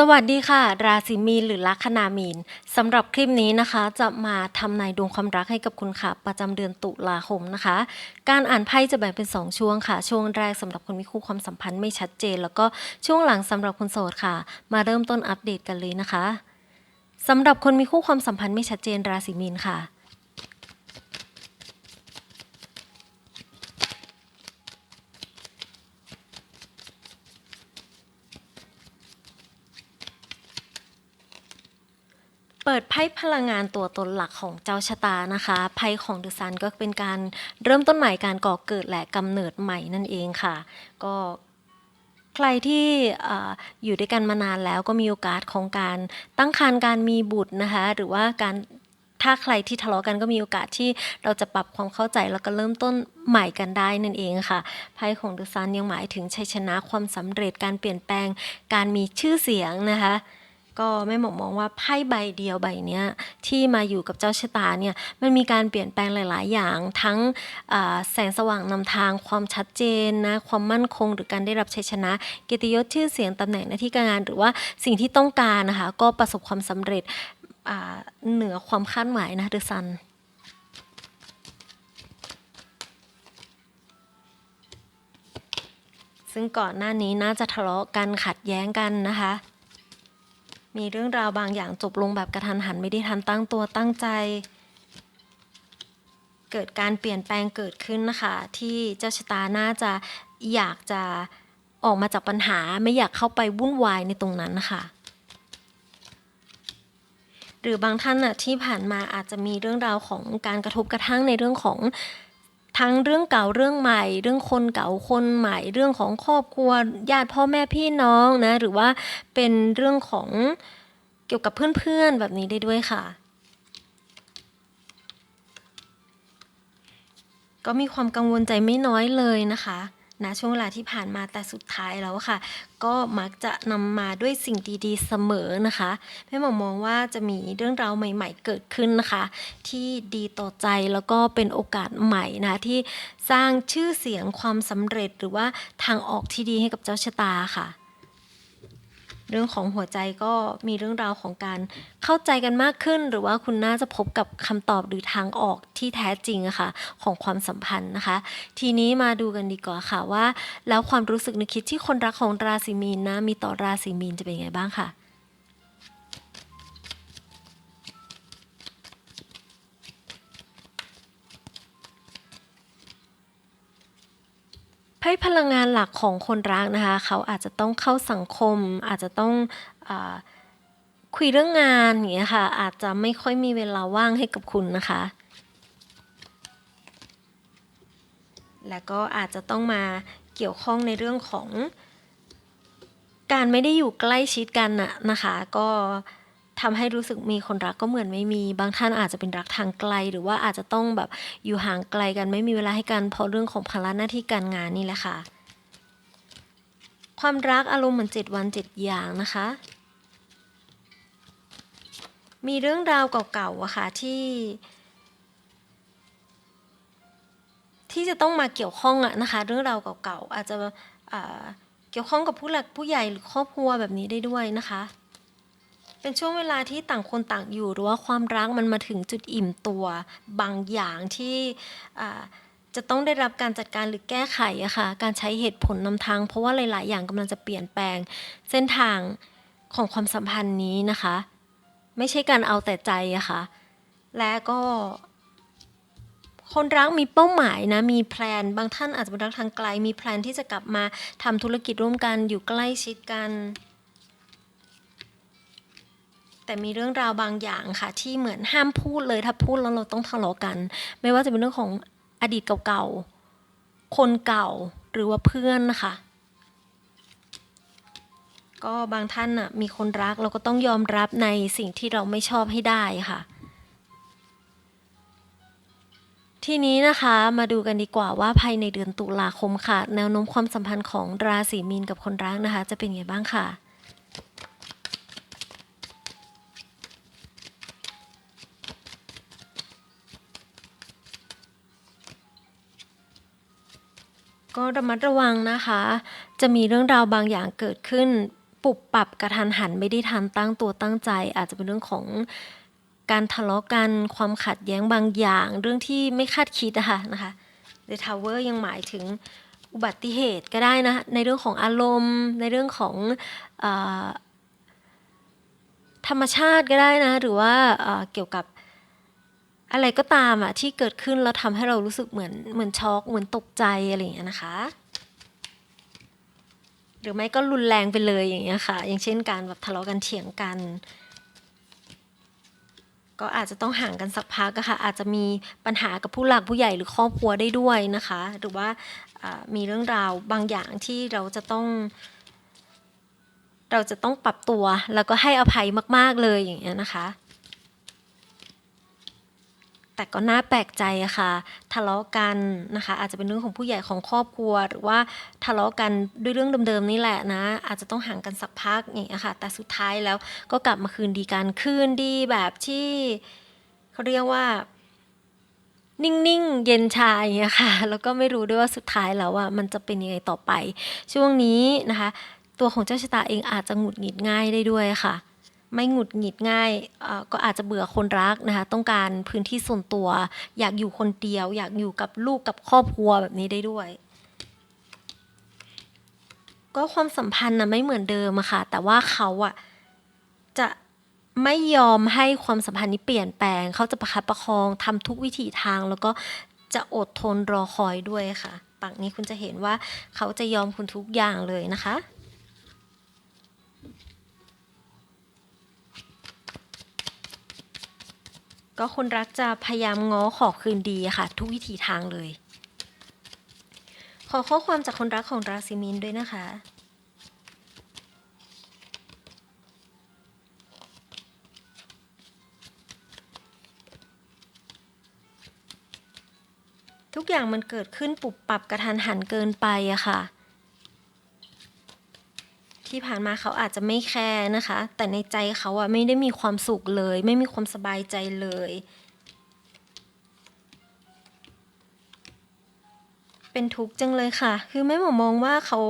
สวัสดีค่ะ ราศีมีนหรือลัคนามีนสำหรับคลิปนี้นะคะ จะมาทำนายดวงความรักให้กับคุณค่ะ ประจำเดือนตุลาคมนะคะ การอ่านไพ่จะแบ่งเป็น 2 ช่วงค่ะ ช่วงแรกสำหรับคนมีคู่ความสัมพันธ์ไม่ชัดเจน แล้วก็ช่วงหลังสำหรับคนโสดค่ะ มาเริ่มต้นอัปเดตกันเลยนะคะสำหรับคนมีคู่ความสัมพันธ์ไม่ชัดเจนราศีมีนค่ะ เปิดไพ่พลังงานตัวตนหลักของเจ้าชะตานะคะไพ่ของเดอะซันก็เป็นการเริ่มต้นใหม่การก่อเกิดและกำเนิดใหม่นั่นเองค่ะ ก็ใครที่อออยู่ด้วยกันมานานแล้วก็มีโอกาสของการตั้งครรภ์การมีบุตรนะคะหรือว่าการถ้าใครที่ทะเลาะกันก็มีโอกาสที่เราจะปรับความเข้าใจแล้วก็เริ่มต้นใหม่กันได้นั่นเองค่ะไพ่ของเดอะซันยังหมายถึงชัยชนะความสำเร็จการเปลี่ยนแปลง การมีชื่อเสียงนะคะ ก็แม่หมอมองว่าไพ่ใบเดียวใบเนี้ยที่มาอยู่กับเจ้าชะตาเนี่ยมันมีการเปลี่ยนแปลงหลาย ๆ อย่างทั้งแสงสว่างนำทางความชัดเจนนะความมั่นคงหรือการได้รับชัยชนะเกียรติยศชื่อเสียงตำแหน่งหน้าที่การงาน หรือว่าสิ่งที่ต้องการนะคะก็ประสบความสำเร็จเหนือความคาดหมายนะเดอะซันซึ่งก่อนหน้านี้น่าจะทะเลาะกันขัดแย้งกันนะคะ มีเรื่องราวบางอย่างจบลงแบบกระทันหันไม่ได้ทันตั้งตัวตั้งใจ เกิดการเปลี่ยนแปลงเกิดขึ้นนะคะ ที่เจ้าชะตาน่าจะอยากจะออกมาจากปัญหาไม่อยากเข้าไปวุ่นวายในตรงนั้นนะคะหรือบางท่านนะที่ผ่านมาอาจจะมีเรื่องราวของการกระทบกระทั่งในเรื่องของ ทั้งเรื่องเก่าเรื่องใหม่ เรื่องคนเก่าคนใหม่ เรื่องของครอบครัวญาติพ่อแม่พี่น้องนะ หรือว่าเป็นเรื่องของเกี่ยวกับเพื่อนๆแบบนี้ได้ด้วยค่ะ ก็มีความกังวลใจไม่น้อยเลยนะคะ นะช่วงเวลาที่ผ่านมาแต่สุดท้ายแล้วค่ะ ก็มักจะนำมาด้วยสิ่งดีๆเสมอนะคะแม่หมอมองว่าจะมีเรื่องราวใหม่ๆเกิดขึ้นนะคะ ที่ดีต่อใจแล้วก็เป็นโอกาสใหม่นะที่สร้างชื่อเสียงความสำเร็จหรือว่าทางออกที่ดีให้กับเจ้าชะตาค่ะ เรื่องของหัวใจก็มีเรื่องราวของการเข้าใจกันมากขึ้น หรือว่าคุณน่าจะพบกับคำตอบหรือทางออกที่แท้จริงอะค่ะของความสัมพันธ์นะคะ ทีนี้มาดูกันดีกว่าค่ะว่า แล้วความรู้สึกนึกคิดที่คนรักของราศีมีนนะมีต่อราศีมีนจะเป็นยังไงบ้างค่ะ ไพ่พลังงานหลักของคนรักนะคะ เขาอาจจะต้องเข้าสังคม อาจจะต้องอคุยเรื่องงานอย่างเงี้ยค่ะ อาจจะไม่ค่อยมีเวลาว่างให้กับคุณนะคะ และก็อาจจะต้องมาเกี่ยวข้องในเรื่องของ การไม่ได้อยู่ใกล้ชิดกันน่ะนะคะ ก็ ทำให้รู้สึกมีคนรักก็เหมือนไม่มี บางท่านอาจจะเป็นรักทางไกล หรือว่าอาจจะต้องแบบอยู่ห่างไกลกันไม่มีเวลาให้กันเพราะเรื่องของภาระหน้าที่การงานนี่แหละค่ะ ความรักอารมณ์เหมือนเจ็ดวันเจ็ดอย่างนะคะ มีเรื่องราวเก่าๆอะค่ะที่ที่จะต้องมาเกี่ยวข้องอะนะคะ เรื่องราวเก่าๆอาจจะเกี่ยวข้องกับผู้หลักผู้ใหญ่หรือครอบครัวแบบนี้ได้ด้วยนะคะ เป็นช่วงเวลาที่ต่างคนต่างอยู่หรือว่าความรักมันมาถึงจุดอิ่มตัว บางอย่างที่จะต้องได้รับการจัดการหรือแก้ไขอะค่ะการใช้เหตุผลนำทาง เพราะว่าหลาย ๆ อย่างกำลังจะเปลี่ยนแปลง เส้นทางของความสัมพันธ์นี้นะคะ ไม่ใช่การเอาแต่ใจอะค่ะและก็คนรักมีเป้าหมายนะ มีแพลน บางท่านอาจจะเป็นรักทางไกล มีแพลนที่จะกลับมาทำธุรกิจร่วมกันอยู่ใกล้ชิดกัน แต่มีเรื่องราวบางอย่างค่ะ ที่เหมือนห้ามพูดเลยถ้าพูดแล้วเราต้องทะเลาะกัน ไม่ว่าจะเป็นเรื่องของอดีตเก่าๆ คนเก่าหรือว่าเพื่อนนะคะก็บางท่านน่ะมีคนรักเราก็ต้องยอมรับในสิ่งที่เราไม่ชอบให้ได้ค่ะ ทีนี้นะคะมาดูกันดีกว่าว่าภายในเดือนตุลาคมค่ะ แนวโน้มความสัมพันธ์ของราศีมีนกับคนรักนะคะ จะเป็นยังไงบ้างค่ะ ก็ระมัดระวังนะคะ จะมีเรื่องราวบางอย่างเกิดขึ้น ปุบปรับกระทันหันไม่ได้ทันตั้งตัวตั้งใจ อาจจะเป็นเรื่องของการทะเลาะกันความขัดแย้งบางอย่าง เรื่องที่ไม่คาดคิดนะคะนะคะ The Tower ยังหมายถึงอุบัติเหตุก็ได้นะในเรื่องของอารมณ์ ในเรื่องของอธรรมชาติก็ได้นะ หรือว่าเเกี่ยวกับ อะไรก็ตามอะที่เกิดขึ้นแล้วทำให้เรารู้สึกเหมือนเหมือนช็อกเหมือนตกใจอะไรอย่างเงี้ยนะคะ หรือไม่ก็รุนแรงไปเลยอย่างเงี้ยค่ะ อย่างเช่นการแบบทะเลาะกันเถียงกัน ก็อาจจะต้องห่างกันสักพักอะค่ะ อาจจะมีปัญหากับผู้หลักผู้ใหญ่หรือครอบครัวได้ด้วยนะคะ หรือว่าอ่ามีเรื่องราวบางอย่างที่เราจะต้องเราจะต้องปรับตัวแล้วก็ให้อภัยมาก ๆ เลยอย่างเงี้ยนะคะ แต่ก็น่าแปลกใจค่ะ ทะเลาะกันนะคะ อาจจะเป็นเรื่องของผู้ใหญ่ของครอบครัว หรือว่าทะเลาะกันด้วยเรื่องเดิมๆนี่แหละนะ อาจจะต้องห่างกันสักพักอย่างเงี้ยค่ะ แต่สุดท้ายแล้วก็กลับมาคืนดีกันคืนดีแบบที่เขาเรียกว่า นิ่งๆ เย็นชาอย่างเงี้ยค่ะ แล้วก็ไม่รู้ด้วยว่าสุดท้ายแล้วอะมันจะเป็นยังไงต่อไป ช่วงนี้นะคะ ตัวของเจ้าชะตาเองอาจจะหงุดหงิดง่ายได้ด้วยค่ะ ไม่หงุดหงิดง่ายก็อาจจะเบื่อคนรักนะคะ ต้องการพื้นที่ส่วนตัว อยากอยู่คนเดียว อยากอยู่กับลูกกับครอบครัวแบบนี้ได้ด้วย ก็ความสัมพันธ์นะไม่เหมือนเดิมอะค่ะ แต่ว่าเขาอะจะไม่ยอมให้ความสัมพันธ์นี้เปลี่ยนแปลง เขาจะประคับประคองทำทุกวิถีทาง แล้วก็จะอดทนรอคอยด้วยค่ะ ปักนี้คุณจะเห็นว่าเขาจะยอมคุณทุกอย่างเลยนะคะ ก็คนรักจะพยายามง้อขอคืนดีค่ะ ทุกวิถีทางเลย ขอข้อความจากคนรักของราศีมีนด้วยนะคะทุกอย่างมันเกิดขึ้นปุบปรับกระทันหันเกินไปอะค่ะ ที่ผ่านมาเขาอาจจะไม่แคร์นะคะ แต่ในใจเขาอะไม่ได้มีความสุขเลย ไม่มีความสบายใจเลย เป็นทุกข์จังเลยค่ะ คือแม่หมอมองว่าเขา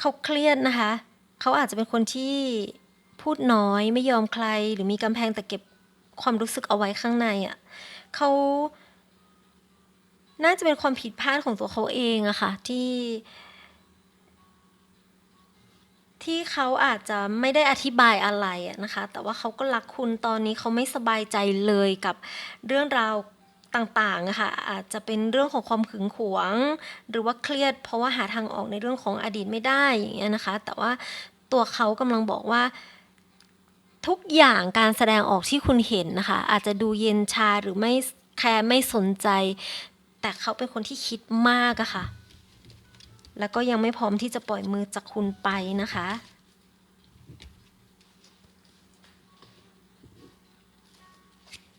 เขาเครียดนะคะ เขาอาจจะเป็นคนที่พูดน้อยไม่ยอมใคร หรือมีกำแพงแต่เก็บความรู้สึกเอาไว้ข้างในอะ่ะเขาน่าจะเป็นความผิดพลาดของตัวเขาเองอะค่ะ ที่ ที่เขาอาจจะไม่ได้อธิบายอะไรนะคะ แต่ว่าเขาก็รักคุณตอนนี้เขาไม่สบายใจเลยกับเรื่องราวต่างๆอะค่ะอาจจะเป็นเรื่องของความขึงขวง หรือว่าเครียด เพราะว่าหาทางออกในเรื่องของอดีตไม่ได้อย่างเงี้ยนะคะ แต่ว่าตัวเขากำลังบอกว่าทุกอย่างการแสดงออกที่คุณเห็นนะคะ อาจจะดูเย็นชาหรือไม่แคร์ไม่สนใจ แต่เขาเป็นคนที่คิดมากอะค่ะ แล้วก็ยังไม่พร้อมที่จะปล่อยมือจากคุณไปนะคะ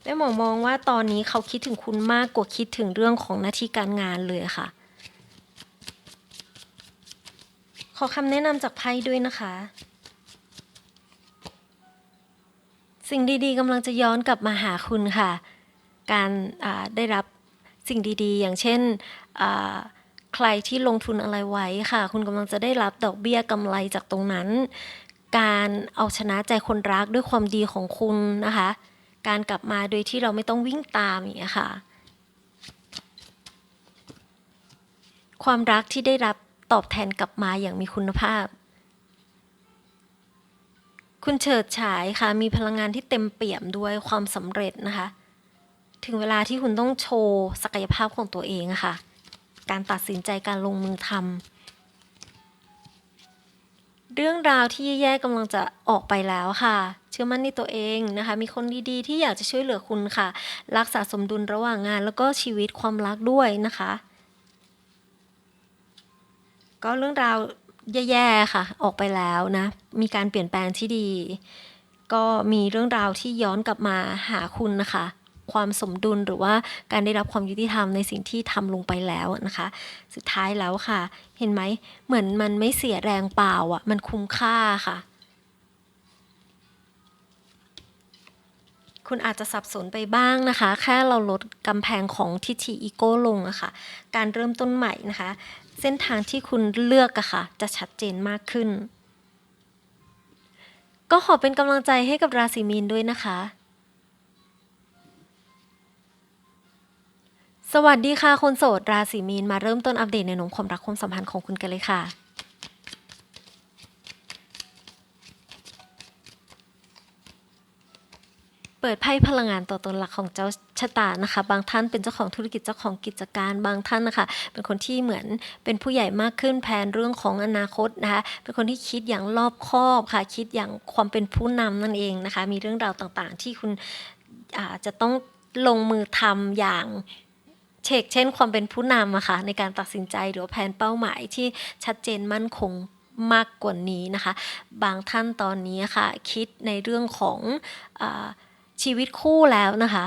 แม่หมอมองว่าตอนนี้เขาคิดถึงคุณมากกว่าคิดถึงเรื่องของหน้าที่การงานเลยค่ะ ขอคำแนะนำจากไพ่ด้วยนะคะ สิ่งดีๆกำลังจะย้อนกลับมาหาคุณค่ะ การได้รับสิ่งดีๆ อย่างเช่นอ ใครที่ลงทุนอะไรไว้ค่ะ คุณกำลังจะได้รับดอกเบี้ยกำไรจากตรงนั้น การเอาชนะใจคนรักด้วยความดีของคุณนะคะ การกลับมาโดยที่เราไม่ต้องวิ่งตามอย่างเงี้ยค่ะ ความรักที่ได้รับตอบแทนกลับมาอย่างมีคุณภาพ คุณเฉิดฉายค่ะ มีพลังงานที่เต็มเปี่ยมด้วยความสำเร็จนะคะ ถึงเวลาที่คุณต้องโชว์ศักยภาพของตัวเองอะค่ะ การตัดสินใจการลงมือทำเรื่องราวที่แย่ๆกำลังจะออกไปแล้วค่ะ เชื่อมั่นในตัวเองนะคะ มีคนดีๆ ที่อยากจะช่วยเหลือคุณค่ะ รักษาสมดุลระหว่างงาน แล้วก็ชีวิตความรักด้วยนะคะ ก็เรื่องราวแย่ๆค่ะ ออกไปแล้วนะ มีการเปลี่ยนแปลงที่ดี ก็มีเรื่องราวที่ย้อนกลับมาหาคุณนะคะ ความสมดุลหรือว่าการได้รับความยุติธรรมในสิ่งที่ทำลงไปแล้วนะคะ สุดท้ายแล้วค่ะ เห็นไหมเหมือนมันไม่เสียแรงเปล่าอะมันคุ้มค่าค่ะ คุณอาจจะสับสนไปบ้างนะคะ แค่เราลดกำแพงของทิฐิอีโก้ลงอะค่ะ การเริ่มต้นใหม่นะคะ เส้นทางที่คุณเลือกอะค่ะ จะชัดเจนมากขึ้นก็ขอเป็นกำลังใจให้กับราศีมีนด้วยนะคะ สวัสดีค่ะคนโสดราศีมีนมาเริ่มต้นอัปเดตในหนุ่มความรักความสัมพันธ์ของคุณกันเลยค่ะ เปิดไพ่พลังงานตัวตนหลักของเจ้าชะตานะคะ บางท่านเป็นเจ้าของธุรกิจเจ้าของกิจการบางท่านนะคะ เป็นคนที่เหมือนเป็นผู้ใหญ่มากขึ้นแผนเรื่องของอนาคตนะคะเป็นคนที่คิดอย่างรอบคอบค่ะ คิดอย่างความเป็นผู้นำนั่นเองนะคะ มีเรื่องราวต่างๆ ที่คุณอาจะต้องลงมือทำอย่าง เชกเช่นความเป็นผู้นำอะค่ะในการตัดสินใจหรือแผนเป้าหมายที่ชัดเจนมั่นคงมากกว่านี้นะคะ บางท่านตอนนี้ค่ะ คิดในเรื่องของอชีวิตคู่แล้วนะคะ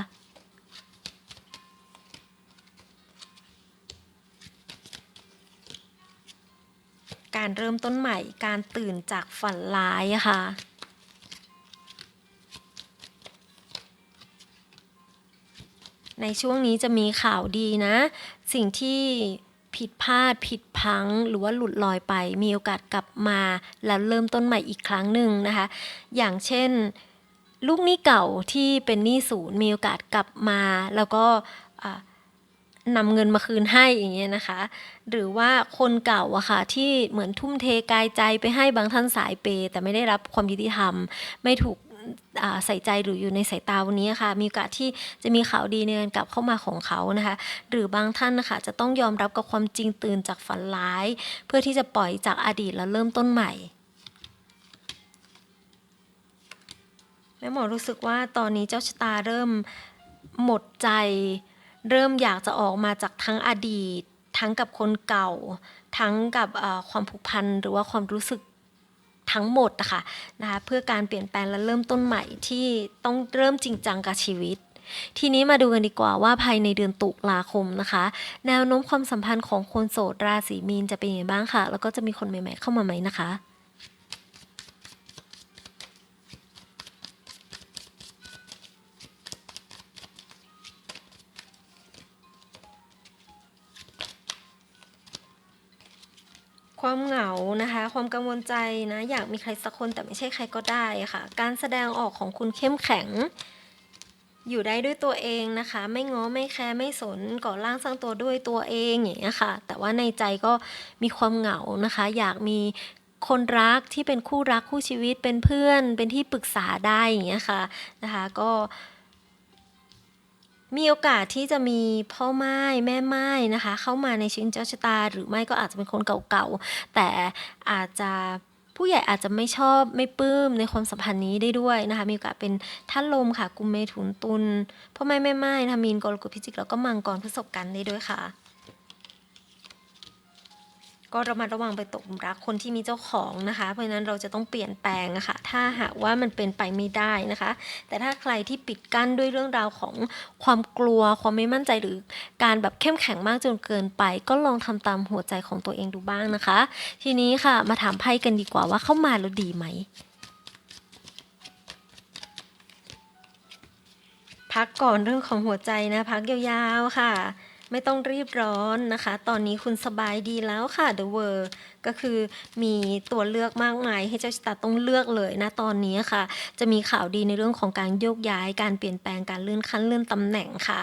การเริ่มต้นใหม่ การตื่นจากฝันร้ายะค่ะ ในช่วงนี้จะมีข่าวดีนะ สิ่งที่ผิดพลาดผิดพังหรือว่าหลุดลอยไป มีโอกาสกลับมาแล้วเริ่มต้นใหม่อีกครั้งหนึ่งนะคะ อย่างเช่น ลูกหนี้เก่าที่เป็นหนี้ศูนย์มีโอกาสกลับมา แล้วก็นำเงินมาคืนให้อย่างเงี้ยนะคะ หรือว่าคนเก่าอะค่ะที่เหมือนทุ่มเทกายใจไปให้บางท่านสายเปย์แต่ไม่ได้รับความยุติธรรม ไม่ถูก ใส่ใจหรืออยู่ในสายตาวันนี้ค่ะ มีโอกาสที่จะมีข่าวดีในการกลับเข้ามาของเขานะคะ หรือบางท่านนะคะจะต้องยอมรับกับความจริงตื่นจากฝันร้าย เพื่อที่จะปล่อยจากอดีตแล้วเริ่มต้นใหม่แม่หมอรู้สึกว่าตอนนี้เจ้าชะตาเริ่มหมดใจ เริ่มอยากจะออกมาจากทั้งอดีต ทั้งกับคนเก่า ทั้งกับความผูกพันหรือว่าความรู้สึก ทั้งหมดนะคะนะคะเพื่อการเปลี่ยนแปลงและเริ่มต้นใหม่ที่ต้องเริ่มจริงจังกับชีวิต ทีนี้มาดูกันดีกว่าว่าภายในเดือนตุลาคมนะคะ แนวโน้มความสัมพันธ์ของคนโสดราศีมีนจะเป็นยังไงบ้างค่ะ แล้วก็จะมีคนใหม่ ๆ เข้ามาไหมนะคะ ความเหงานะคะ ความกังวลใจนะ อยากมีใครสักคนแต่ไม่ใช่ใครก็ได้ค่ะ การแสดงออกของคุณเข้มแข็ง อยู่ได้ด้วยตัวเองนะคะ ไม่ง้อไม่แคร์ไม่สนก่อร่างสร้างตัวด้วยตัวเองอย่างเงี้ยค่ะ แต่ว่าในใจก็มีความเหงานะคะ อยากมีคนรักที่เป็นคู่รักคู่ชีวิตเป็นเพื่อน เป็นที่ปรึกษาได้อย่างเงี้ยค่ะนะคะ ก็ มีโอกาสที่จะมีพ่อไม้แม่ไม้นะคะ เข้ามาในชีวิตเจ้าชะตา หรือไม่ก็อาจจะเป็นคนเก่าๆ แต่อาจจะผู้ใหญ่อาจจะไม่ชอบไม่ปลื้มในความสัมพันธ์นี้ได้ด้วยนะคะ มีโอกาสเป็นท่านลมค่ะ กุมเมถุนตุลพ่อไม้แม่ไม้ทามีนกรกฎพิจิกแล้วก็มังกรพฤษภกันได้ด้วยค่ะ ก็ระมัดระวังไปตกหลุมรักคนที่มีเจ้าของนะคะ เพราะฉะนั้นเราจะต้องเปลี่ยนแปลงนะคะถ้าหากว่ามันเป็นไปไม่ได้นะคะ แต่ถ้าใครที่ปิดกั้นด้วยเรื่องราวของความกลัวความไม่มั่นใจหรือการแบบเข้มแข็งมากจนเกินไป ก็ลองทำตามหัวใจของตัวเองดูบ้างนะคะ ทีนี้ค่ะมาถามไพ่กันดีกว่าว่าเข้ามาแล้วดีไหมพักก่อนเรื่องของหัวใจนะ พักยาวๆค่ะ ไม่ต้องรีบร้อนนะคะ ตอนนี้คุณสบายดีแล้วค่ะ The World ก็คือมีตัวเลือกมากมายให้เจ้าชะตาต้องเลือกเลยนะตอนนี้ค่ะ จะมีข่าวดีในเรื่องของการโยกย้าย การเปลี่ยนแปลงการเลื่อนขั้นเลื่อนตำแหน่งค่ะ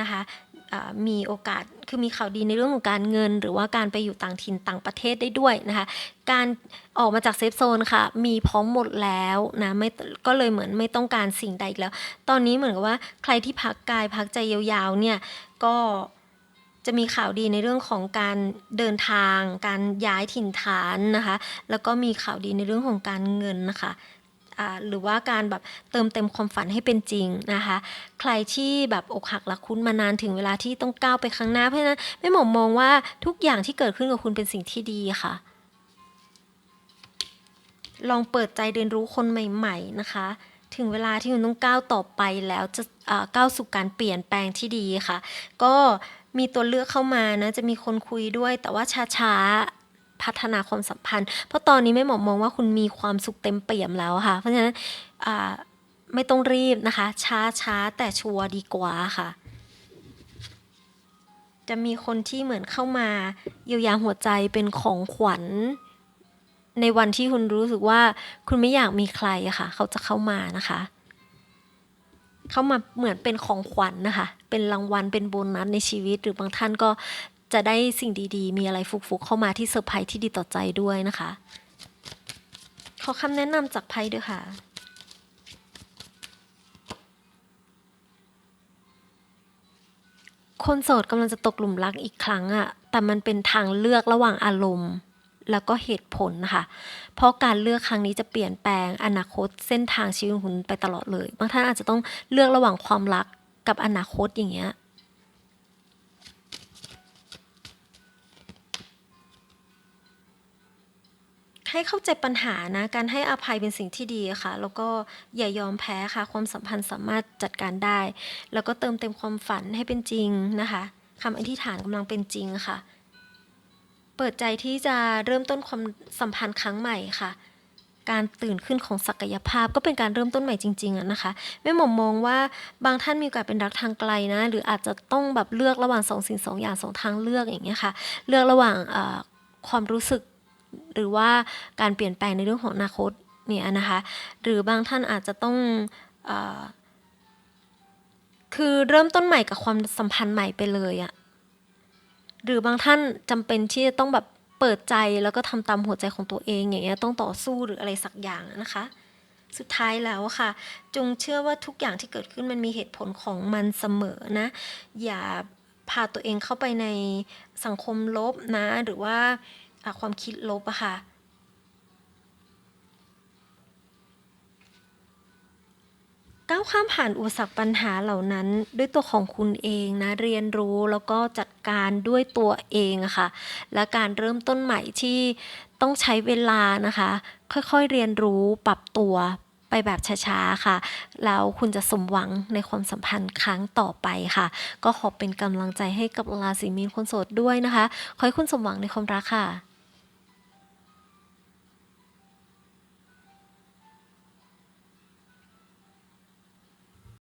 นะคะมีโอกาสคือมีข่าวดีในเรื่องของการเงิน หรือว่าการไปอยู่ต่างถิ่นต่างประเทศได้ด้วยนะคะ การออกมาจากเซฟโซนค่ะ มีพร้อมหมดแล้วนะไม่ก็เลยเหมือนไม่ต้องการสิ่งใดอีกแล้ว ตอนนี้เหมือนกับว่าใครที่พักกายพักใจยาวๆเนี่ยก็ จะมีข่าวดีในเรื่องของการเดินทาง การย้ายถิ่นฐานนะคะ แล้วก็มีข่าวดีในเรื่องของการเงินนะคะหรือว่าการแบบเติมเต็มความฝันให้เป็นจริงนะคะ ใครที่แบบอกหักรักคุณมานานถึงเวลาที่ต้องก้าวไปข้างหน้า เพราะฉะนั้นแม่หมอมองว่าทุกอย่างที่เกิดขึ้นกับคุณเป็นสิ่งที่ดีค่ะ ลองเปิดใจเรียนรู้คนใหม่ ๆ นะคะ ถึงเวลาที่คุณต้องก้าวต่อไปแล้วจะก้าวสู่การเปลี่ยนแปลงที่ดีค่ะ ก็มีตัวเลือกเข้ามานะ จะมีคนคุยด้วย แต่ว่าช้าๆพัฒนาความสัมพันธ์ เพราะตอนนี้แม่หมอมองว่าคุณมีความสุขเต็มเปี่ยมแล้วค่ะ เพราะฉะนั้นไม่ต้องรีบนะคะ ช้าๆแต่ชัวร์ดีกว่าค่ะจะมีคนที่เหมือนเข้ามาเยียวยาหัวใจเป็นของขวัญ ในวันที่คุณรู้สึกว่าคุณไม่อยากมีใครอะค่ะ เขาจะเข้ามานะคะ เข้ามาเหมือนเป็นของขวัญนะคะ เป็นรางวัลเป็นโบนัสในชีวิต หรือบางท่านก็จะได้สิ่งดีๆ มีอะไรฟุกๆ เข้ามาที่เซอร์ไพรส์ที่ดีต่อใจด้วยนะคะ ขอคำแนะนำจากไพ่ด้วยค่ะคนโสดกำลังจะตกหลุมรักอีกครั้งอะแต่มันเป็นทางเลือกระหว่างอารมณ์ แล้วก็เหตุผลนะคะ เพราะการเลือกครั้งนี้จะเปลี่ยนแปลงอนาคตเส้นทางชีวิตของคุณไปตลอดเลย บางท่านอาจจะต้องเลือกระหว่างความรักกับอนาคตอย่างเงี้ยให้เข้าใจปัญหานะ การให้อภัยเป็นสิ่งที่ดีค่ะ แล้วก็อย่ายอมแพ้ค่ะ ความสัมพันธ์สามารถจัดการได้ แล้วก็เติมเต็มความฝันให้เป็นจริงนะคะคำอธิษฐานกำลังเป็นจริงค่ะ เปิดใจที่จะเริ่มต้นความสัมพันธ์ครั้งใหม่ค่ะ การตื่นขึ้นของศักยภาพก็เป็นการเริ่มต้นใหม่จริงๆอะนะคะแม่หมอมมองว่าบางท่านมีโอกาสเป็นรักทางไกลนะ หรืออาจจะต้องแบบเลือกระหว่างสองสิ่งสองอย่างสองทางเลือกอย่างเงี้ยค่ะ เลือกระหว่างความรู้สึก หรือว่าการเปลี่ยนแปลงในเรื่องของอนาคตเนี่ยนะคะ หรือบางท่านอาจจะต้องอคือเริ่มต้นใหม่กับความสัมพันธ์ใหม่ไปเลยอะ หรือบางท่านจำเป็นที่จะต้องแบบเปิดใจแล้วก็ทำตามหัวใจของตัวเองอย่างเงี้ยต้องต่อสู้หรืออะไรสักอย่างนะคะ สุดท้ายแล้วค่ะ จงเชื่อว่าทุกอย่างที่เกิดขึ้นมันมีเหตุผลของมันเสมอนะ อย่าพาตัวเองเข้าไปในสังคมลบนะ หรือว่าความคิดลบอะค่ะ ก้าวข้ามผ่านอุปสรรคปัญหาเหล่านั้น ด้วยตัวของคุณเองนะเรียนรู้แล้วก็จัดการด้วยตัวเองอะค่ะและการเริ่มต้นใหม่ที่ต้องใช้เวลานะคะ ค่อยๆเรียนรู้ปรับตัวไปแบบช้าๆค่ะ แล้วคุณจะสมหวังในความสัมพันธ์ครั้งต่อไปค่ะ ก็ขอเป็นกำลังใจให้กับราศีมีนคนโสดด้วยนะคะ ขอให้คุณสมหวังในความรักค่ะ